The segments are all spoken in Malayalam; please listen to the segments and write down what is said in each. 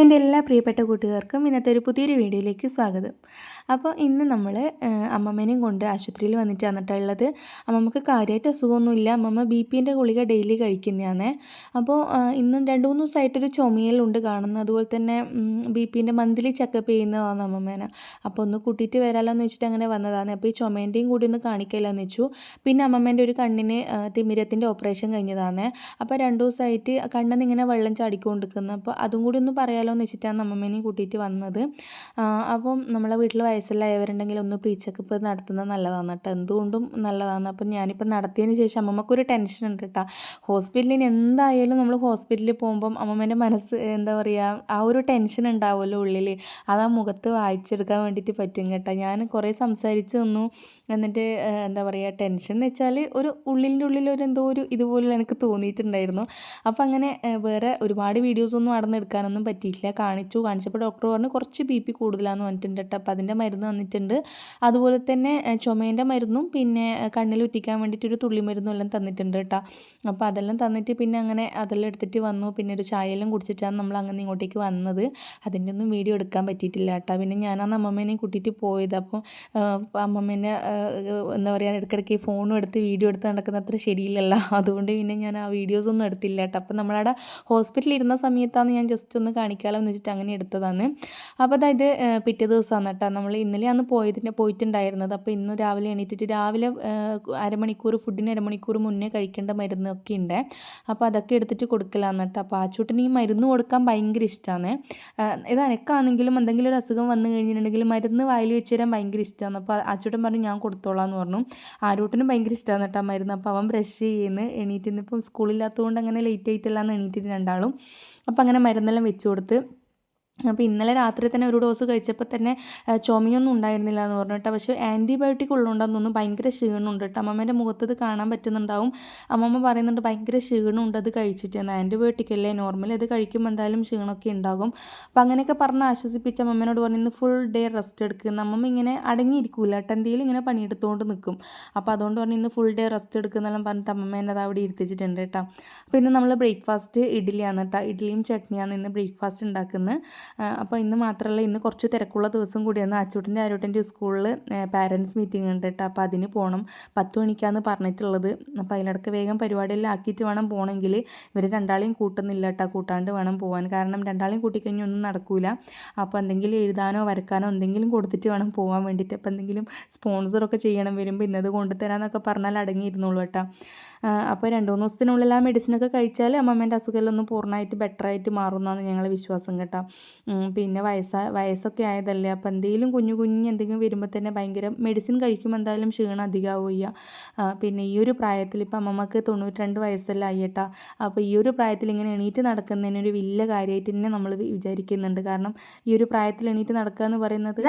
എന്റെ എല്ലാ പ്രിയപ്പെട്ട കൂട്ടുകാർക്കും ഇന്നത്തെ ഒരു പുതിയൊരു വീഡിയോയിലേക്ക് സ്വാഗതം. അപ്പോൾ ഇന്ന് നമ്മൾ അമ്മമ്മേനെയും കൊണ്ട് ആശുപത്രിയിൽ വന്നിട്ട് കേട്ടോ ഉള്ളത്. അമ്മമ്മക്ക് കാര്യമായിട്ട് അസുഖമൊന്നുമില്ല. അമ്മമ്മ ബി പിന്റെ ഗുളിക ഡെയിലി കഴിക്കുന്നതാണ്. അപ്പോൾ ഇന്ന് രണ്ട് മൂന്ന് ദിവസമായിട്ടൊരു ചുമയലുണ്ട് കാണുന്നത്. അതുപോലെ തന്നെ ബി പിന്റെ മന്ത്ലി ചെക്കപ്പ് ചെയ്യുന്നതാണ് അമ്മമ്മേനെ. അപ്പോൾ ഒന്ന് കൂട്ടിയിട്ട് വരാമല്ലോ എന്ന് വെച്ചിട്ട് അങ്ങനെ വന്നതാണ്. അപ്പോൾ ഈ ചുമേന്റെയും കൂടി ഒന്ന് കാണിക്കില്ല എന്ന് വെച്ചു. പിന്നെ അമ്മമ്മേന്റെ ഒരു കണ്ണിന് തിമിരത്തിന്റെ ഓപ്പറേഷൻ കഴിഞ്ഞതാണ്. അപ്പോൾ രണ്ട് ദിവസമായിട്ട് കണ്ണിൽ ഇങ്ങനെ വെള്ളം ചാടിക്കൊണ്ടിരിക്കുന്നു. അപ്പോൾ അതും കൂടി ഒന്ന് പറയാമല്ലോ എന്ന് വെച്ചിട്ടാണ് അമ്മമ്മേനെയും കൂട്ടിയിട്ട് വന്നത്. അപ്പം നമ്മളെ വീട്ടിൽ വയസ്സിലായവരുണ്ടെങ്കിൽ ഒന്ന് പ്രീ ചെക്കപ്പ് നടത്തുന്നത് നല്ലതാണ് കേട്ടോ. എന്തുകൊണ്ടും നല്ലതാണ് അപ്പം ഞാനിപ്പോൾ നടത്തിയതിന് ശേഷം അമ്മമ്മക്കൊരു ടെൻഷൻ ഉണ്ട് കേട്ടോ. ഹോസ്പിറ്റലിന് എന്തായാലും നമ്മൾ ഹോസ്പിറ്റലിൽ പോകുമ്പം അമ്മമ്മേന്റെ മനസ്സ് എന്താ പറയുക ആ ഒരു ടെൻഷൻ ഉണ്ടാവുമല്ലോ ഉള്ളിൽ അത് ആ മുഖത്ത് വായിച്ചെടുക്കാൻ വേണ്ടിയിട്ട് പറ്റും കേട്ടോ. ഞാൻ കുറേ സംസാരിച്ച് നിന്നു. എന്നിട്ട് എന്താ പറയുക ടെൻഷൻ എന്ന് വെച്ചാൽ ഒരു ഉള്ളിന്റെ ഉള്ളിൽ ഒരു എന്തോ ഒരു ഇതുപോലെ എനിക്ക് തോന്നിയിട്ടുണ്ടായിരുന്നു. അപ്പോൾ അങ്ങനെ വേറെ ഒരുപാട് വീഡിയോസൊന്നും അടന്നെടുക്കാനൊന്നും നിന്ന് പറ്റിയിട്ടില്ല കാണിച്ചു. കാണിച്ചപ്പോൾ ഡോക്ടർ പറഞ്ഞു കുറച്ച് ബി പി കൂടുതലാണെന്ന് പറഞ്ഞിട്ടുണ്ട് അപ്പോൾ അതിന്റെ മരുന്ന് തന്നിട്ടുണ്ട്. അതുപോലെ തന്നെ ചുമേന്റെ മരുന്നും പിന്നെ കണ്ണിൽ ഉറ്റിക്കാൻ വേണ്ടിയിട്ടൊരു തുള്ളി മരുന്നും എല്ലാം തന്നിട്ടുണ്ട് കേട്ടോ അപ്പോൾ അതെല്ലാം തന്നിട്ട് പിന്നെ അങ്ങനെ അതെല്ലാം എടുത്തിട്ട് വന്നു. പിന്നെ ഒരു ചായയെല്ലാം കുടിച്ചിട്ടാണ് നമ്മൾ അങ്ങനെ ഇങ്ങോട്ടേക്ക് വന്നത്. അതിന്റെ ഒന്നും വീഡിയോ എടുക്കാൻ പറ്റിയിട്ടില്ല കേട്ടോ പിന്നെ ഞാനാണ് അമ്മമ്മേനെയും കൂട്ടിയിട്ട് പോയത്. അപ്പോൾ അമ്മമ്മേനെ എന്താ പറയുക ഇടയ്ക്കിടയ്ക്ക് ഫോണും എടുത്ത് വീഡിയോ എടുത്ത് നടക്കുന്ന അത്ര ശരിയില്ലല്ലോ. അതുകൊണ്ട് പിന്നെ ഞാൻ ആ വീഡിയോസ് ഒന്നും എടുത്തില്ല കേട്ടോ അപ്പോൾ നമ്മളവിടെ ഹോസ്പിറ്റലിൽ ഇരുന്ന സമയത്താണ് ഞാൻ ജസ്റ്റ് ഒന്ന് കാണിക്കാമല്ലോ എന്ന് വെച്ചിട്ട് അങ്ങനെ എടുത്തതാണ്. അപ്പോൾ അതായത് പിറ്റേ ദിവസമാണ് കേട്ടോ. നമ്മൾ ഇന്നലെ അന്ന് പോയതിന്റെ പോയിട്ടുണ്ടായിരുന്നത്. അപ്പോൾ ഇന്ന് രാവിലെ എണീറ്റിട്ട് രാവിലെ അരമണിക്കൂർ ഫുഡിന് അരമണിക്കൂർ മുന്നേ കഴിക്കേണ്ട മരുന്നൊക്കെ ഉണ്ട്. അപ്പോൾ അതൊക്കെ എടുത്തിട്ട് കൊടുക്കലാന്ന് കേട്ടോ. അപ്പോൾ ആച്ചൂട്ടിന് ഈ മരുന്ന് കൊടുക്കാൻ ഭയങ്കര ഇഷ്ടമാണ് ഇത് എനക്കാണെങ്കിലും എന്തെങ്കിലും ഒരു അസുഖം വന്നു കഴിഞ്ഞിട്ടുണ്ടെങ്കിൽ മരുന്ന് വായിൽ വെച്ച് തരാൻ ഭയങ്കര ഇഷ്ടമാണ് അപ്പോൾ ആച്ചൂട്ടൻ പറഞ്ഞു ഞാൻ കൊടുത്തോളാം എന്ന് പറഞ്ഞു. ആരൂട്ടിനും ഭയങ്കര ഇഷ്ടമാണ് കേട്ടോ മരുന്ന്. അപ്പോൾ അവൻ ബ്രഷ് ചെയ്യുന്നു. എണീറ്റ് ഇന്നിപ്പം സ്കൂളില്ലാത്തതുകൊണ്ട് അങ്ങനെ ലേറ്റ് ആയിട്ടല്ലാന്ന് എണീറ്റിട്ട് രണ്ടാളും. അപ്പോൾ അങ്ങനെ മരുന്നെല്ലാം വെച്ച് കൊടുത്ത് vardı. അപ്പോൾ ഇന്നലെ രാത്രി തന്നെ ഒരു ഡോസ് കഴിച്ചപ്പോൾ തന്നെ ചുമയൊന്നും ഉണ്ടായിരുന്നില്ല എന്ന് പറഞ്ഞു കേട്ടോ. പക്ഷേ ആന്റിബയോട്ടിക് ഉള്ളതുകൊണ്ടാന്ന് തോന്നുന്നു ഭയങ്കര ക്ഷീണമുണ്ട് കേട്ടോ. അമ്മമ്മേന്റെ മുഖത്ത് കാണാൻ പറ്റുന്നുണ്ടാവും. അമ്മമ്മ പറയുന്നുണ്ട് ഭയങ്കര ക്ഷീണമുണ്ട് അത് കഴിച്ചിട്ട് ആന്റിബയോട്ടിക് അല്ലേ? നോർമൽ അത് കഴിക്കുമ്പോൾ എന്തായാലും ക്ഷീണമൊക്കെ ഉണ്ടാകും. അപ്പോൾ അങ്ങനെയൊക്കെ പറഞ്ഞ് ആശ്വസിപ്പിച്ച അമ്മമ്മേനോട് പറഞ്ഞു ഇന്ന് ഫുൾ ഡേ റെസ്റ്റ് എടുക്കുന്ന അമ്മമ്മ ഇങ്ങനെ അടങ്ങിയിരിക്കൂല കേട്ടോ. എന്തെങ്കിലും ഇങ്ങനെ പണിയെടുത്തുകൊണ്ട് നിൽക്കും. അപ്പോൾ അതുകൊണ്ട് പറഞ്ഞു ഇന്ന് ഫുൾ ഡേ റെസ്റ്റ് എടുക്കുന്നെല്ലാം പറഞ്ഞിട്ട് അമ്മമ്മേനെ അത് അവിടെ ഇരുത്തിച്ചിട്ടുണ്ട് കേട്ടോ. അപ്പോൾ ഇന്ന് നമ്മൾ ബ്രേക്ക്ഫാസ്റ്റ് ഇഡ്ഡലിയാണ് കേട്ടോ. ഇഡ്ഡലിയും ചട്നിയാണ് ഇന്ന് ബ്രേക്ക്ഫാസ്റ്റ് ഉണ്ടാക്കുന്നത്. അപ്പോൾ ഇന്ന് മാത്രമല്ല ഇന്ന് കുറച്ച് തിരക്കുള്ള ദിവസം കൂടിയാണ് അച്ചൂട്ടിന്റെ ആരോട്ടിന്റെ സ്കൂളിൽ പാരൻസ് മീറ്റിംഗ് ഉണ്ട് കേട്ടോ അപ്പോൾ അതിന് പോകണം പത്ത് മണിക്കാന്ന് പറഞ്ഞിട്ടുള്ളത്. അപ്പോൾ അതിലിടക്ക് വേഗം പരിപാടിയെല്ലാം ആക്കിയിട്ട് വേണം പോകണമെങ്കിൽ ഇവർ രണ്ടാളെയും കൂട്ടുന്നില്ല കേട്ടോ കൂട്ടാണ്ട് വേണം പോകാൻ കാരണം രണ്ടാളെയും കൂട്ടിക്കഴിഞ്ഞാൽ ഒന്നും നടക്കൂല. അപ്പോൾ എന്തെങ്കിലും എഴുതാനോ വരക്കാനോ എന്തെങ്കിലും കൊടുത്തിട്ട് വേണം പോകാൻ വേണ്ടിയിട്ട് അപ്പോൾ എന്തെങ്കിലും സ്പോൺസറൊക്കെ ചെയ്യണം വരുമ്പോൾ ഇന്നത് കൊണ്ടുതരാമെന്നൊക്കെ പറഞ്ഞാൽ അടങ്ങിയിരുന്നുള്ളൂ കേട്ടോ അപ്പോൾ രണ്ട് മൂന്ന് ദിവസത്തിനുള്ളിൽ ആ മെഡിസിനൊക്കെ കഴിച്ചാൽ അമ്മമ്മേന്റെ അസുഖമെല്ലാം ഒന്ന് പൂർണമായിട്ട് ബെറ്ററായിട്ട് മാറുന്നതാണ് ഞങ്ങളെ വിശ്വാസം കേട്ടോ. പിന്നെ വയസ്സ വയസ്സൊക്കെ ആയതല്ലേ അപ്പോൾ എന്തെങ്കിലും കുഞ്ഞു കുഞ്ഞ് എന്തെങ്കിലും വരുമ്പോൾ തന്നെ ഭയങ്കര മെഡിസിൻ കഴിക്കുമ്പോൾ എന്തായാലും ക്ഷീണം അധികമാവുക പിന്നെ ഈ ഒരു പ്രായത്തിൽ ഇപ്പം അമ്മമ്മക്ക് തൊണ്ണൂറ്റിരണ്ട് വയസ്സെല്ലാം ആയിട്ടാ അപ്പോൾ ഈ ഒരു പ്രായത്തിൽ ഇങ്ങനെ എണീറ്റ് നടക്കുന്നതിന് ഒരു വലിയ കാര്യമായിട്ട് തന്നെ നമ്മൾ വിചാരിക്കുന്നുണ്ട്. കാരണം ഈ ഒരു പ്രായത്തിൽ എണീറ്റ് നടക്കുക എന്ന് പറയുന്നത്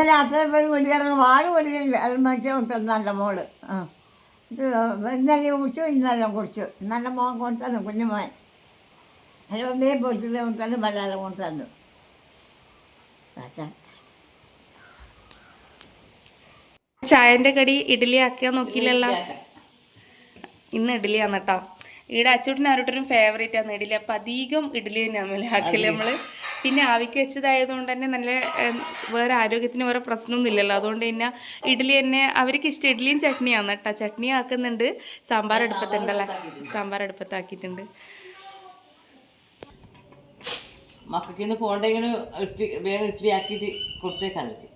നല്ല മോൾ. ഇന്നലെ കുടിച്ചു ഇന്നെല്ലാം കുടിച്ചു. നല്ല മോൻ കൊണ്ടുതന്നു കുഞ്ഞുമോൻ. ഒന്നേ പൊടിച്ചത് കൊണ്ടുതന്നു വെള്ളം കൊണ്ടുതന്നു ചായന്റെ കടി ഇഡ്ഡലി ആക്കിയാ നോക്കിയില്ലല്ലോ? ഇന്ന് ഇഡ്ഡലിയാണ് കേട്ടോ. ഇവിടെ അച്ചൂട്ടിന് ആരോട്ടൊരു ഫേവറേറ്റ് ആണ് ഇഡ്ഡലി. അപ്പം അധികം ഇഡ്ഡലി തന്നെയാണ് ആക്കില്ല നമ്മൾ. പിന്നെ ആവിക്ക് വെച്ചതായതുകൊണ്ട് തന്നെ നല്ല വേറെ ആരോഗ്യത്തിന് വേറെ പ്രശ്നമൊന്നും ഇല്ലല്ലോ. അതുകൊണ്ട് തന്നെ ഇഡ്ഡലി തന്നെ അവർക്ക് ഇഷ്ടം. ഇഡ്ഡലിയും ചട്നിയാണ് കേട്ടോ. ചട്നി ആക്കുന്നുണ്ട്. സാമ്പാർ എടുപ്പത്തുണ്ടല്ലേ സാമ്പാർ അടുപ്പത്താക്കിയിട്ടുണ്ട്. മക്കൾക്ക് ഇന്ന് പോകണ്ടെങ്കിൽ ഇഡ്ഡലി വേഗം ഇഡ്ഡലി ആക്കിയിട്ട് കൊടുത്തേക്കാൻ പറ്റി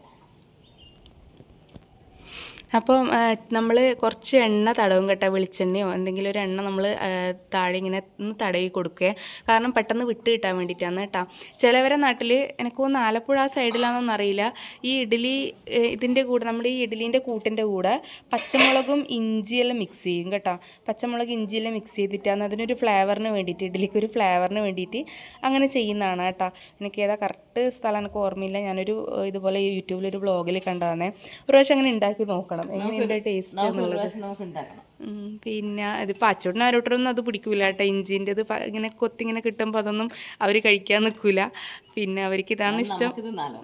അപ്പം നമ്മൾ കുറച്ച് എണ്ണ തടവും കേട്ടോ വെളിച്ചെണ്ണയോ എന്തെങ്കിലും ഒരു എണ്ണ നമ്മൾ താഴെ ഇങ്ങനെ ഒന്ന് തടവി കൊടുക്കുക. കാരണം പെട്ടെന്ന് വിട്ട് കിട്ടാൻ വേണ്ടിയിട്ടാണ് കേട്ടോ. ചിലവരെ നാട്ടിൽ എനിക്ക് തോന്നുന്നു ആലപ്പുഴ ആ സൈഡിലാണെന്നൊന്നും അറിയില്ല. ഈ ഇഡ്ഡലി ഇതിന്റെ കൂടെ നമ്മൾ ഈ ഇഡ്ഡലീന്റെ കൂട്ടിന്റെ കൂടെ പച്ചമുളകും ഇഞ്ചിയെല്ലാം മിക്സ് ചെയ്യും കേട്ടോ. പച്ചമുളക് ഇഞ്ചിയെല്ലാം മിക്സ് ചെയ്തിട്ടാണ് അതിനൊരു ഫ്ലേവറിന് വേണ്ടിയിട്ട് ഇഡ്ഡലിക്ക് ഒരു ഫ്ലേവറിന് വേണ്ടിയിട്ട് അങ്ങനെ ചെയ്യുന്നതാണ് കേട്ടോ. എനിക്ക് ഏതാ കറക്റ്റ് സ്ഥലം എനിക്ക് ഓർമ്മയില്ല. ഞാനൊരു ഇതുപോലെ യൂട്യൂബിലൊരു വ്ളോഗിൽ കണ്ടതാണ്. ഒരു പ്രാവശ്യം അങ്ങനെ ഉണ്ടാക്കി നോക്കണം. എങ്ങനെയുണ്ട് ടേസ്റ്റ് എന്നുള്ളത്? പിന്നെ ഇത് അച്ചോട്ടിന് ആരോട്ടൊന്നും അത് പിടിക്കൂല കേട്ടോ. ഇഞ്ചിന്റെ ഇത് ഇങ്ങനെ കൊത്തി ഇങ്ങനെ കിട്ടുമ്പോൾ അതൊന്നും അവർ കഴിക്കാൻ നിൽക്കൂല. പിന്നെ അവർക്ക് ഇതാണ് ഇഷ്ടം.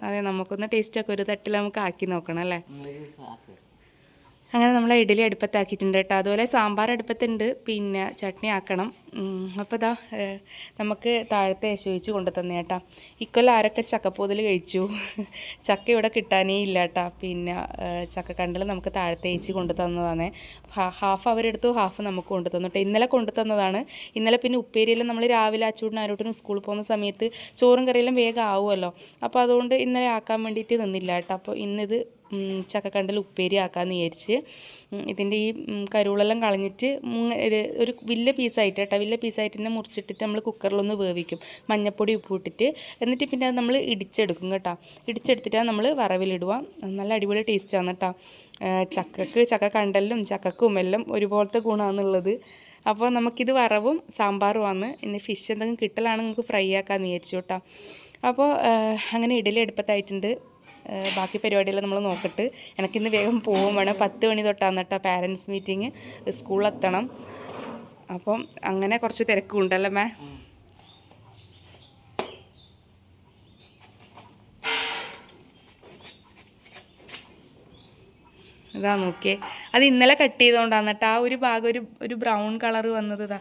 അതെ നമുക്കൊന്ന് ടേസ്റ്റ് ഒക്കെ ഒരു തട്ടിൽ നമുക്ക് ആക്കി നോക്കണം അല്ലേ? അങ്ങനെ നമ്മൾ ഇഡലി അടുപ്പത്താക്കിയിട്ടുണ്ട് കേട്ടോ. അതുപോലെ സാമ്പാർ അടുപ്പത്തുണ്ട്. പിന്നെ ചട്നി ആക്കണം. അപ്പോൾ ഇതാ നമുക്ക് താഴത്തെ യശോയിച്ച് കൊണ്ടു തന്നെ കേട്ടോ. ഇക്കൊല്ലം ആരൊക്കെ ചക്കപ്പൂതൽ കഴിച്ചു? ചക്ക ഇവിടെ കിട്ടാനേ ഇല്ല കേട്ടോ. പിന്നെ ചക്ക ചക്കക്കണ്ടിൽ നമുക്ക് താഴത്തെ ഏച്ചി കൊണ്ടു തന്നതാണ് ഹാഫ് അവരെടുത്തു ഹാഫ് നമുക്ക് കൊണ്ടു തന്നു കേട്ടോ. ഇന്നലെ കൊണ്ടു തന്നതാണ് ഇന്നലെ പിന്നെ ഉപ്പേരിയെല്ലാം നമ്മൾ രാവിലെ അച്ചൂടിന് ആരോട്ടിനും സ്കൂളിൽ പോകുന്ന സമയത്ത് ചോറും കറിയെല്ലാം വേഗം ആവുമല്ലോ. അപ്പോൾ അതുകൊണ്ട് ഇന്നലെ ആക്കാൻ വേണ്ടിയിട്ട് നിന്നില്ല കേട്ടോ. അപ്പോൾ ഇന്നിത് ചക്കക്കണ്ടിൽ ഉപ്പേരി ആക്കാമെന്ന് വിചാരിച്ച് ഇതിന്റെ ഈ കരുളെല്ലാം കളഞ്ഞിട്ട് ഒരു വലിയ പീസായിട്ട് കേട്ടോ വലിയ പീസായിട്ട് തന്നെ മുറിച്ചിട്ടിട്ട് നമ്മൾ കുക്കറിലൊന്ന് വേവിക്കും. മഞ്ഞപ്പൊടി ഉപ്പ് ഇട്ടിട്ട് എന്നിട്ട് പിന്നെ അത് നമ്മൾ ഇടിച്ചെടുക്കും കേട്ടോ. ഇടിച്ചെടുത്തിട്ടാണ് നമ്മൾ വറവിലിടുക. നല്ല അടിപൊളി ടേസ്റ്റാണ് കേട്ടോ. ചക്കക്ക് ചക്ക കണ്ടലും ചക്കക്കും എല്ലാം ഒരുപോലത്തെ ഗുണമാണെന്നുള്ളത് അപ്പോൾ നമുക്കിത് വറവും സാമ്പാറുമാണ് ഇനി ഫിഷ് എന്തെങ്കിലും കിട്ടലാണെങ്കിൽ നമുക്ക് ഫ്രൈ ആക്കാമെന്ന് വിചാരിച്ചു കേട്ടോ. അപ്പോൾ അങ്ങനെ ഇഡലി എടുപ്പത്തായിട്ടുണ്ട് ബാക്കി പരിപാടിയെല്ലാം നമ്മൾ നോക്കട്ട്. എനിക്കിന്ന് വേഗം പോകും വേണം. പത്ത് മണി തൊട്ടാണ് കേട്ടോ പാരൻസ് മീറ്റിംഗ് സ്കൂളിലെത്തണം അപ്പം അങ്ങനെ കുറച്ച് തിരക്കുണ്ടല്ലേ മേ? ഇതാ നോക്കിയേ. അത് ഇന്നലെ കട്ട് ചെയ്തുകൊണ്ടാണ് കേട്ടോ ആ ഒരു ഭാഗം ഒരു ഒരു ബ്രൗൺ കളർ വന്നത് ഇതാ.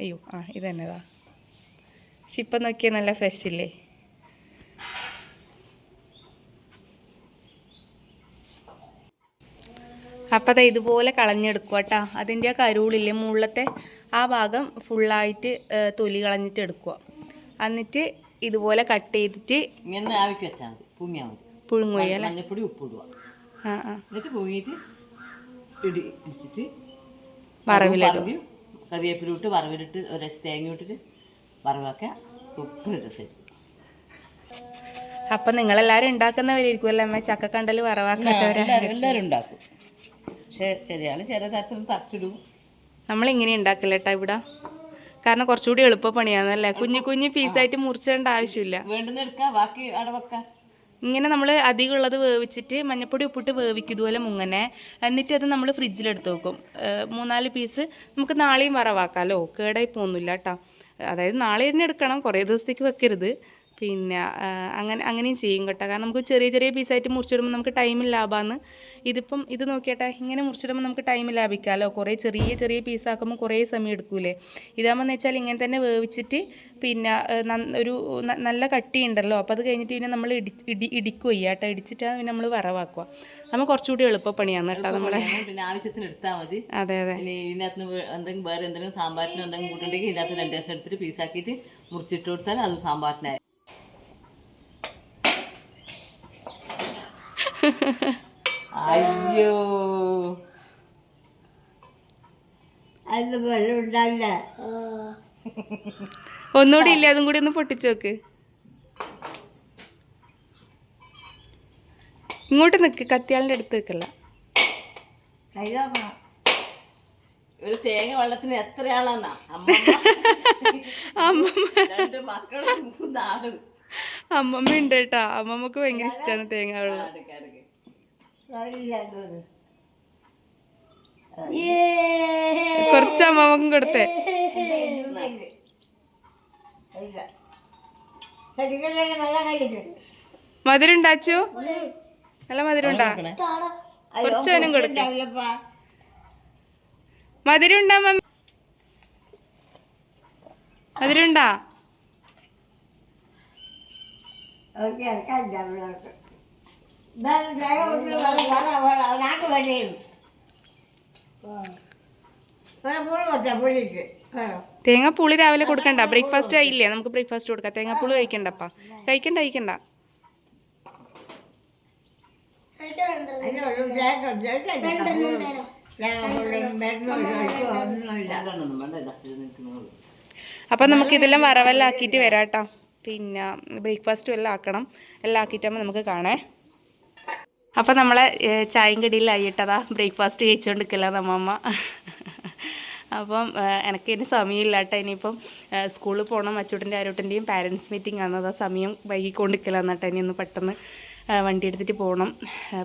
അയ്യോ ആ ഇത് തന്നെ ഇതാ. പക്ഷെ ഇപ്പം നോക്കിയാൽ നല്ല ഫ്രഷ് ഇല്ലേ? അപ്പം അതെ ഇതുപോലെ കളഞ്ഞെടുക്കുക കേട്ടോ അതിന്റെ ആ കരുളില്ലേ മുകളിലത്തെ ആ ഭാഗം ഫുള്ളായിട്ട് തൊലി കളഞ്ഞിട്ട് എടുക്കുക എന്നിട്ട് ഇതുപോലെ കട്ട് ചെയ്തിട്ട് പുഴുങ്ങുക മഞ്ഞപ്പൊടി ഉപ്പിടുക. ആ ആ. എന്നിട്ട് ഇടി ഇടിച്ചിട്ട് വറവിലിടും. കറിവേപ്പിലിട്ട് വറവിലിട്ട് ഒരു തേങ്ങ ഇട്ടിട്ട് വറവാക്കുക സൂപ്പർ രസം അപ്പം നിങ്ങളെല്ലാവരും ഉണ്ടാക്കുന്നവരായിരിക്കും അല്ലേ അമ്മ ചക്കക്കണ്ടൽ വറവാക്കാത്തവരാ എല്ലാവരും ഉണ്ടാക്കും. പക്ഷേ ചെറിയ ആൾ ചില തരത്തിൽ തച്ചിടും നമ്മളിങ്ങനെ ഉണ്ടാക്കില്ല കേട്ടോ ഇവിടെ? കാരണം കുറച്ചുകൂടി എളുപ്പ പണിയാണല്ലേ കുഞ്ഞു കുഞ്ഞു പീസായിട്ട് മുറിച്ചേണ്ട ആവശ്യമില്ല. വേണ്ടുന്ന എടുക്കാം ബാക്കി അവിടെ വെക്കാം. ഇങ്ങനെ നമ്മൾ അധികം ഉള്ളത് വേവിച്ചിട്ട് മഞ്ഞപ്പൊടി ഉപ്പിട്ട് വേവിക്കും ഇതുപോലെ മുങ്ങനെ. എന്നിട്ട് അത് നമ്മൾ ഫ്രിഡ്ജിലെടുത്ത് വെക്കും. മൂന്നാൽ പീസ് നമുക്ക് നാളെയും വറവാക്കാമല്ലോ കേടായി പോകുന്നില്ല കേട്ടോ അതായത് നാളെ തന്നെ എടുക്കണം. കുറേ ദിവസത്തേക്ക് വെക്കരുത്. പിന്നെ അങ്ങനെ അങ്ങനെയും ചെയ്യും കേട്ടോ. കാരണം നമുക്ക് ചെറിയ ചെറിയ പീസായിട്ട് മുറിച്ചിടുമ്പോൾ നമുക്ക് ടൈം ലാഭമാണ് ഇതിപ്പം ഇത് നോക്കിയാട്ടെ ഇങ്ങനെ മുറിച്ചിടുമ്പോൾ നമുക്ക് ടൈം ലാഭിക്കാമല്ലോ. കുറേ ചെറിയ ചെറിയ പീസാക്കുമ്പോൾ കുറേ സമയം എടുക്കൂലേ. ഇതാകുമ്പോൾ എന്ന് വെച്ചാൽ ഇങ്ങനെ തന്നെ വേവിച്ചിട്ട് പിന്നെ ഒരു നല്ല കട്ടി ഉണ്ടല്ലോ അപ്പോൾ അത് കഴിഞ്ഞിട്ട് പിന്നെ നമ്മൾ ഇടി ഇടി ഇടിക്കുക കേട്ടോ. ഇടിച്ചിട്ടാണ് പിന്നെ നമ്മൾ വറവാക്കുക. നമ്മൾ കുറച്ചുകൂടി എളുപ്പപ്പണിയാണ് കേട്ടോ നമ്മളെ. പിന്നെ ആവശ്യത്തിന് എടുത്താൽ മതി. അതെ അതെ. ഇതിനകത്ത് എന്തെങ്കിലും വേറെ എന്തെങ്കിലും സാമ്പാറിന് എന്തെങ്കിലും കൂട്ടുണ്ടെങ്കിൽ ഇതിനകത്ത് രണ്ട് ദിവസം എടുത്തിട്ട് പീസാക്കിയിട്ട് മുറിച്ചിട്ട് കൊടുത്താൽ അത് സാമ്പാറിനായി. അയ്യോ. അത് വെള്ളം ഉണ്ടാവില്ല ഒന്നുകൂടി ഇല്ല? അതും കൂടി ഒന്ന് പൊട്ടിച്ചു നോക്ക്. ഇങ്ങോട്ട് നിക്ക്. കത്തിയാളിന്റെ അടുത്ത് നിൽക്കല്ല നോക്കണം ഒരു തേങ്ങ വെള്ളത്തിന് എത്ര ആളാന്നാ അമ്മ രണ്ട് മക്കളും നാടും. അമ്മമ്മ ഉണ്ട് കേട്ടാ. അമ്മമ്മക്ക് ഭയങ്കര ഇഷ്ടമാണ് തേങ്ങ വെള്ളം. കുറച്ച് അമ്മമ്മക്കും കൊടുത്തേ. ഇല്ല ശരിക്കും വെള്ളം കഴിച്ചിട്ട് മധുരം ഉണ്ടാച്ചു? നല്ല മധുരം ഉണ്ടാ? നോക്കണേ. കുറച്ചവനും കൊടുക്ക. അല്ലപ്പാ മധുരം ഉണ്ടാ മമ്മ? മധുരം ഉണ്ടാ? ഓക്കെ ഇറക്കാനില്ല പുളി തേങ്ങാപ്പൂളി രാവിലെ കൊടുക്കണ്ട ബ്രേക്ക്ഫാസ്റ്റ് ആയില്ലേ നമുക്ക് ബ്രേക്ക്ഫാസ്റ്റ് കൊടുക്കാം തേങ്ങാപ്പൂളി കഴിക്കണ്ടപ്പാ കഴിക്കണ്ട കഴിക്കണ്ട അപ്പൊ തേങ്ങ തേങ്ങ തേങ്ങ നമുക്ക് ഇതെല്ലാം വറവെല്ലാം ആക്കിയിട്ട് വരാം കേട്ടോ പിന്നെ ബ്രേക്ക്ഫാസ്റ്റും എല്ലാം ആക്കണം എല്ലാം ആക്കിയിട്ടാകുമ്പോൾ നമുക്ക് കാണേ അപ്പം നമ്മളെ ചായയും കടിയിലായി ഇട്ടതാ ബ്രേക്ക്ഫാസ്റ്റ് കഴിച്ചുകൊണ്ടിരിക്കില്ല നമ്മമ്മ. അപ്പം എനിക്ക് ഇനി കേട്ടോ ഇനിയിപ്പം സ്കൂളിൽ പോകണം അച്ചൂട്ടന്റെ ആരോട്ടന്റെയും പാരൻസ് മീറ്റിംഗ് ആണ്. സമയം വൈകിക്കൊണ്ടിരിക്കില്ല കേട്ടോ ഇനി ഒന്ന് പെട്ടെന്ന് വണ്ടി എടുത്തിട്ട് പോകണം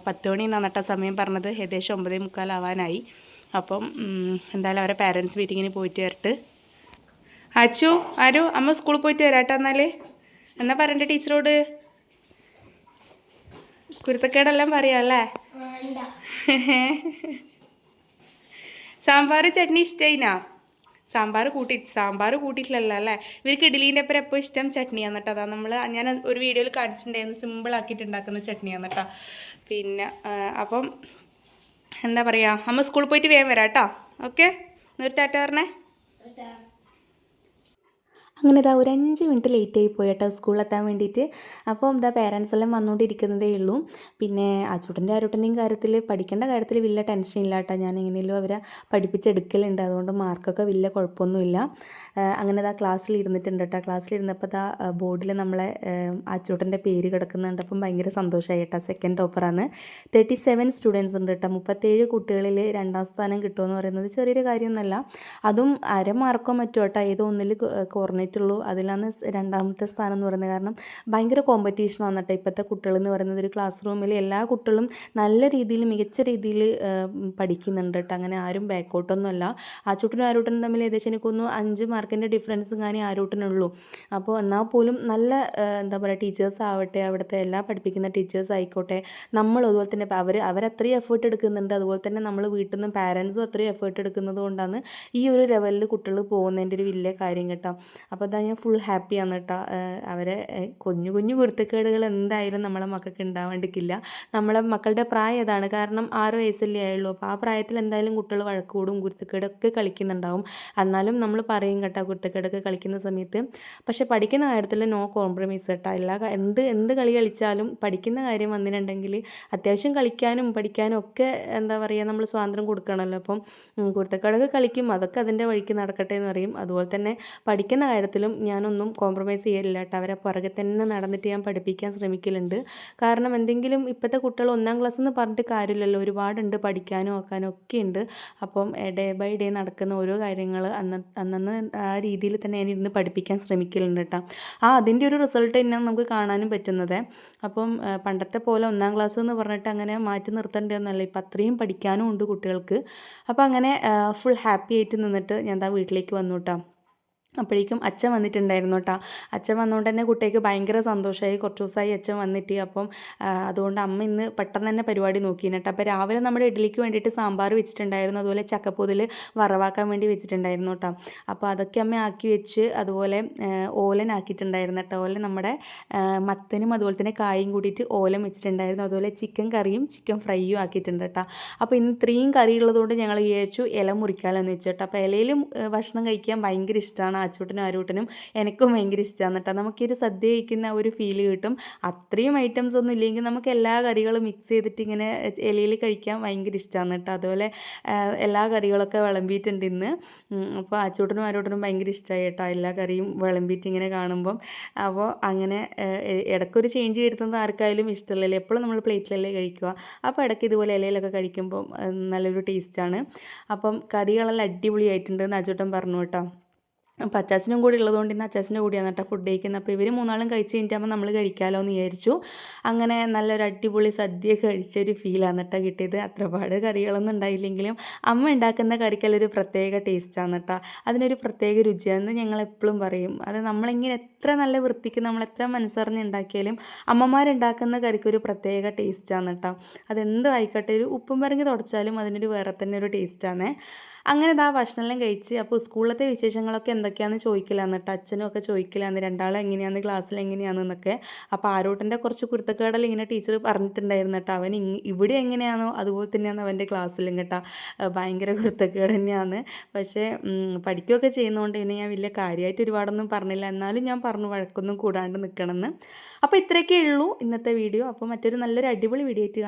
പത്ത് മണി നന്നിട്ട സമയം പറഞ്ഞത്. ഏകദേശം ഒമ്പതേ മുക്കാലാവാനായി അപ്പം എന്തായാലും അവരെ പാരൻസ് മീറ്റിങ്ങിന് പോയിട്ട് വരട്ട്. അച്ചു ആരു അമ്മ സ്കൂളിൽ പോയിട്ട് വരാട്ടോ എന്നാൽ എന്നാ പറയണ്ട ടീച്ചറോട്? കുരുത്തക്കേടെല്ലാം പറയാല്ലേ? സാമ്പാർ ചട്നി ഇഷ്ടമായിനാ സാമ്പാർ കൂട്ടി സാമ്പാർ കൂട്ടിയിട്ടില്ലല്ലോ അല്ലേ? ഇവർക്ക് ഇഡ്ഡലീന്റെ ഒപ്പം എപ്പോൾ ഇഷ്ടം? ചട്നിയാണ് കേട്ടോ. അതാ നമ്മൾ ഞാൻ ഒരു വീഡിയോയിൽ കാണിച്ചിട്ടുണ്ടായിരുന്നു. സിമ്പിൾ ആക്കിയിട്ട് ഉണ്ടാക്കുന്ന ചട്നിയാണ് കേട്ടോ. പിന്നെ അപ്പം എന്താ പറയുക അമ്മ സ്കൂളിൽ പോയിട്ട് വേഗം വരാം കേട്ടോ ഓക്കെ എന്നിട്ട് ടാറ്റ പറഞ്ഞേ? അങ്ങനെ ഇതാ ഒരു അഞ്ച് മിനിറ്റ് ലേറ്റ് ആയി പോയി കേട്ടോ സ്കൂളിലെത്താൻ വേണ്ടിയിട്ട്. അപ്പോൾ എന്താ പേരൻസ് എല്ലാം വന്നുകൊണ്ടിരിക്കുന്നതേ ഉള്ളൂ. പിന്നെ അച്ചൂട്ടന്റെ ആരോട്ടന്റെയും കാര്യത്തിൽ പഠിക്കേണ്ട കാര്യത്തിൽ വലിയ ടെൻഷൻ ഇല്ല കേട്ടോ. ഞാൻ എങ്ങനെയും അവരെ പഠിപ്പിച്ചെടുക്കലുണ്ട്. അതുകൊണ്ട് മാർക്കൊക്കെ വലിയ കുഴപ്പമൊന്നുമില്ല. അങ്ങനെ ഇതാ ക്ലാസ്സിൽ ഇരുന്നിട്ടുണ്ട് കേട്ടോ. ക്ലാസ്സിൽ ഇരുന്നപ്പോൾ ഇതാ ബോർഡിൽ നമ്മളെ അച്ചൂട്ടന്റെ പേര് കിടക്കുന്നുണ്ട്. അപ്പം ഭയങ്കര സന്തോഷമായി കേട്ടോ. സെക്കൻഡ് ടോപ്പറാണ് തേർട്ടി സെവൻ സ്റ്റുഡൻസ് ഉണ്ട് കേട്ടോ. മുപ്പത്തേഴ് കുട്ടികളിൽ രണ്ടാം സ്ഥാനം കിട്ടുമെന്ന് പറയുന്നത് ചെറിയൊരു കാര്യമൊന്നുമല്ല. അതും അര മാർക്കോ മറ്റോ കേട്ടോ. ഏതോ ഒന്നിൽ കുറഞ്ഞിട്ടുള്ളൂ അതിലാണ് രണ്ടാമത്തെ സ്ഥാനം എന്ന് പറയുന്നത്. കാരണം ഭയങ്കര കോമ്പറ്റീഷൻ വന്നിട്ട് ഇപ്പോഴത്തെ കുട്ടികൾ എന്ന് പറയുന്നത് ഒരു ക്ലാസ് റൂമിൽ എല്ലാ കുട്ടികളും നല്ല രീതിയിൽ മികച്ച രീതിയിൽ പഠിക്കുന്നുണ്ട് കേട്ടോ അങ്ങനെ ആരും ബാക്കോട്ടൊന്നുമല്ല ആച്ചൂട്ടനും ആരൂട്ടനും തമ്മിൽ ഏകദേശം എനിക്കൊന്നു അഞ്ച് മാർക്കിന്റെ ഡിഫറൻസ് കാണി ആരൂട്ടനുള്ളൂ അപ്പോൾ എന്നാൽ പോലും നല്ല എന്താ പറയുക ടീച്ചേഴ്സ് ആവട്ടെ അവിടുത്തെ എല്ലാ പഠിപ്പിക്കുന്ന ടീച്ചേഴ്സ് ആയിക്കോട്ടെ നമ്മൾ അതുപോലെ തന്നെ അവർ അവരത്രയും എഫേർട്ട് എടുക്കുന്നുണ്ട്. അതുപോലെ തന്നെ നമ്മൾ വീട്ടിൽ നിന്നും പാരൻസും അത്രയും എഫേർട്ട് എടുക്കുന്നത് കൊണ്ടാണ് ഈ ഒരു ലെവലിൽ കുട്ടികൾ പോകുന്നതിന്റെ ഒരു വലിയ കാര്യം കേട്ടോ. അപ്പോൾ അതാ ഞാൻ ഫുൾ ഹാപ്പിയാണ് കേട്ടോ അവരെ കുഞ്ഞു കുഞ്ഞു കുരുത്തക്കേടുകൾ എന്തായാലും നമ്മളെ മക്കൾക്ക് ഉണ്ടാവാണ്ടിരിക്കില്ല നമ്മളെ മക്കളുടെ പ്രായം അതാണ് കാരണം ആറ് വയസ്സല്ലേ ആയുള്ളൂ. അപ്പോൾ ആ പ്രായത്തിൽ എന്തായാലും കുട്ടികൾ വഴക്കൂടും കുരുത്തക്കേടൊക്കെ കളിക്കുന്നുണ്ടാവും. എന്നാലും നമ്മൾ പറയും കേട്ടോ കുരുത്തക്കേടൊക്കെ കളിക്കുന്ന സമയത്ത്. പക്ഷെ പഠിക്കുന്ന കാര്യത്തിൽ നോ കോംപ്രമൈസ് കേട്ടോ എല്ലാ എന്ത് എന്ത് കളി കളിച്ചാലും പഠിക്കുന്ന കാര്യം വന്നിട്ടുണ്ടെങ്കിൽ അത്യാവശ്യം കളിക്കാനും പഠിക്കാനും ഒക്കെ എന്താ പറയുക നമ്മൾ സ്വാതന്ത്ര്യം കൊടുക്കണമല്ലോ അപ്പം കുരുത്തക്കേടൊക്കെ കളിക്കും. അതൊക്കെ അതിന്റെ വഴിക്ക് നടക്കട്ടെ എന്ന് പറയും. അതുപോലെ തന്നെ പഠിക്കുന്ന കാര്യത്തിലും ഞാനൊന്നും കോംപ്രമൈസ് ചെയ്യലില്ല കേട്ടോ. അവരെ പുറകെ തന്നെ നടന്നിട്ട് ഞാൻ പഠിപ്പിക്കാൻ ശ്രമിക്കലുണ്ട്. കാരണം എന്തെങ്കിലും ഇപ്പോഴത്തെ കുട്ടികൾ ഒന്നാം ക്ലാസ് എന്ന് പറഞ്ഞിട്ട് കാര്യമില്ലല്ലോ. ഒരുപാടുണ്ട് പഠിക്കാനും ആക്കാനും ഒക്കെ ഉണ്ട്. അപ്പം ഡേ ബൈ ഡേ നടക്കുന്ന ഓരോ കാര്യങ്ങൾ അന്ന് അന്നന്ന് ആ രീതിയിൽ തന്നെ ഞാൻ ഇരുന്ന് പഠിപ്പിക്കാൻ ശ്രമിക്കലുണ്ട് കേട്ടോ. ആ അതിന്റെ ഒരു റിസൾട്ട് തന്നെ നമുക്ക് കാണാനും പറ്റുന്നത്. അപ്പം പണ്ടത്തെ പോലെ ഒന്നാം ക്ലാസ് എന്ന് പറഞ്ഞിട്ട് അങ്ങനെ മാറ്റി നിർത്തേണ്ടതെന്നല്ല ഇപ്പം അത്രയും പഠിക്കാനും ഉണ്ട് കുട്ടികൾക്ക്. അപ്പം അങ്ങനെ ഫുൾ ഹാപ്പി ആയിട്ട് നിന്നിട്ട് ഞാൻ ദാ വീട്ടിലേക്ക് വന്നു കേട്ടോ. അപ്പോഴേക്കും അച്ഛൻ വന്നിട്ടുണ്ടായിരുന്നു കേട്ടോ അച്ഛൻ വന്നുകൊണ്ട് തന്നെ കുട്ടിക്ക് ഭയങ്കര സന്തോഷമായി കുറച്ച് ദിവസമായി അച്ഛൻ വന്നിട്ട്. അപ്പം അതുകൊണ്ട് അമ്മ ഇന്ന് പെട്ടെന്ന് തന്നെ പരിപാടി നോക്കി കേട്ടോ അപ്പോൾ രാവിലെ നമ്മുടെ ഇഡ്ഡലിക്ക് വേണ്ടിയിട്ട് സാമ്പാർ വെച്ചിട്ടുണ്ടായിരുന്നു. അതുപോലെ ചക്കപ്പൊതിൽ വറവാക്കാൻ വേണ്ടി വെച്ചിട്ടുണ്ടായിരുന്നു കേട്ടോ അപ്പോൾ അതൊക്കെ അമ്മ ആക്കി വെച്ച് അതുപോലെ ഓലനാക്കിയിട്ടുണ്ടായിരുന്നു കേട്ടോ ഓലൻ നമ്മുടെ മത്തനും അതുപോലെ തന്നെ കായും കൂടിയിട്ട് ഓലൻ വെച്ചിട്ടുണ്ടായിരുന്നു. അതുപോലെ ചിക്കൻ കറിയും ചിക്കൻ ഫ്രൈയും ആക്കിയിട്ടുണ്ട് കേട്ടോ അപ്പോൾ ഇന്ന് ഇത്രയും കറി ഉള്ളതുകൊണ്ട് ഞങ്ങൾ വിചാരിച്ചു ഇല മുറിക്കാമെന്ന് വെച്ചു കേട്ടോ അപ്പോൾ ഇലയിലും ഭക്ഷണം കഴിക്കാൻ ഭയങ്കര ഇഷ്ടമാണ് അച്ചൂട്ടനും ആരൂട്ടനും എനിക്കും ഭയങ്കര ഇഷ്ടമാണ് കേട്ടോ നമുക്ക് ഒരു സദ്യ കഴിക്കുന്ന ഒരു ഫീൽ കിട്ടും. അത്രയും ഐറ്റംസ് ഒന്നും ഇല്ലെങ്കിൽ നമുക്ക് എല്ലാ കറികളും മിക്സ് ചെയ്തിട്ട് ഇങ്ങനെ ഇലയിൽ കഴിക്കാൻ ഭയങ്കര ഇഷ്ടമാണ് കേട്ടോ അതുപോലെ എല്ലാ കറികളൊക്കെ വിളമ്പിയിട്ടുണ്ട് ഇന്ന്. അപ്പോൾ അച്ചൂട്ടനും ആരൂട്ടനും ഭയങ്കര ഇഷ്ടമായി കേട്ടോ എല്ലാ കറിയും വിളമ്പിയിട്ട് ഇങ്ങനെ കാണുമ്പം. അപ്പോൾ അങ്ങനെ ഇടയ്ക്കൊരു ചേഞ്ച് വരുത്തുന്നത് ആർക്കായാലും ഇഷ്ടമല്ലല്ലോ? എപ്പോഴും നമ്മൾ പ്ലേറ്റിലല്ലേ കഴിക്കുക. അപ്പോൾ ഇടയ്ക്ക് ഇതുപോലെ ഇലയിലൊക്കെ കഴിക്കുമ്പോൾ നല്ലൊരു ടേസ്റ്റാണ് അപ്പം കറികളെല്ലാം അടിപൊളിയായിട്ടുണ്ട് എന്ന് അച്ചൂട്ടൻ പറഞ്ഞു കേട്ടോ. അപ്പോൾ അച്ചാച്ചനും കൂടി ഉള്ളതുകൊണ്ട് ഇന്ന് അച്ചാച്ചന്റെ കൂടിയാണ് കേട്ടോ ഫുഡ് കഴിക്കുന്നത് അപ്പോൾ ഇവർ മൂന്നാളും കഴിച്ച് കഴിഞ്ഞിട്ടാകുമ്പോൾ നമ്മൾ കഴിക്കാമല്ലോ എന്ന് വിചാരിച്ചു. അങ്ങനെ നല്ലൊരു അടിപൊളി സദ്യ കഴിച്ചൊരു ഫീലാണ് കേട്ടോ കിട്ടിയത്. അത്രപാട് കറികളൊന്നും ഉണ്ടായില്ലെങ്കിലും അമ്മ ഉണ്ടാക്കുന്ന കറിക്കെല്ലാം പ്രത്യേക ടേസ്റ്റാണ് കേട്ടോ അതിനൊരു പ്രത്യേക രുചിയാണെന്ന് ഞങ്ങൾ എപ്പോഴും പറയും. അത് നമ്മളിങ്ങനെ എത്ര നല്ല വൃത്തിക്ക് നമ്മൾ എത്ര മനസ്സറിഞ്ഞ് ഉണ്ടാക്കിയാലും അമ്മമാരുണ്ടാക്കുന്ന കറിക്കൊരു പ്രത്യേക ടേസ്റ്റാണ് കേട്ടോ അതെന്തായിക്കോട്ടെ ഒരു ഉപ്പും പറങ്ങി തുടച്ചാലും അതിനൊരു വേറെ തന്നെ ഒരു ടേസ്റ്റാണ് അങ്ങനെ ഇതാ ഭക്ഷണമെല്ലാം കഴിച്ച് അപ്പോൾ സ്കൂളിലത്തെ വിശേഷങ്ങളൊക്കെ എന്തൊക്കെയാണെന്ന് ചോദിക്കില്ലാന്ന് കേട്ടോ അച്ഛനും ഒക്കെ ചോദിക്കില്ലാന്ന് രണ്ടാളും എങ്ങനെയാണ് ക്ലാസ്സിൽ എങ്ങനെയാണെന്നൊക്കെ അപ്പോൾ ആരോട്ടന്റെ കുറച്ച് കുരുത്തക്കേടൽ ഇങ്ങനെ ടീച്ചർ പറഞ്ഞിട്ടുണ്ടായിരുന്നു കേട്ടോ അവൻ ഇവിടെ എങ്ങനെയാണോ അതുപോലെ തന്നെയാണ് അവന്റെ ക്ലാസ്സിലും കേട്ടോ ഭയങ്കര കുരുത്തക്കേട് തന്നെയാണ് പക്ഷേ പഠിക്കുകയൊക്കെ ചെയ്യുന്നതുകൊണ്ട് പിന്നെ ഞാൻ വലിയ കാര്യമായിട്ട് ഒരുപാടൊന്നും പറഞ്ഞില്ല. എന്നാലും ഞാൻ പറഞ്ഞു വഴക്കൊന്നും കൂടാണ്ട് നിൽക്കണമെന്ന് അപ്പോൾ ഇത്രയൊക്കെ ഉള്ളൂ ഇന്നത്തെ വീഡിയോ. അപ്പോൾ മറ്റൊരു നല്ലൊരു അടിപൊളി വീഡിയോ ആയിട്ട്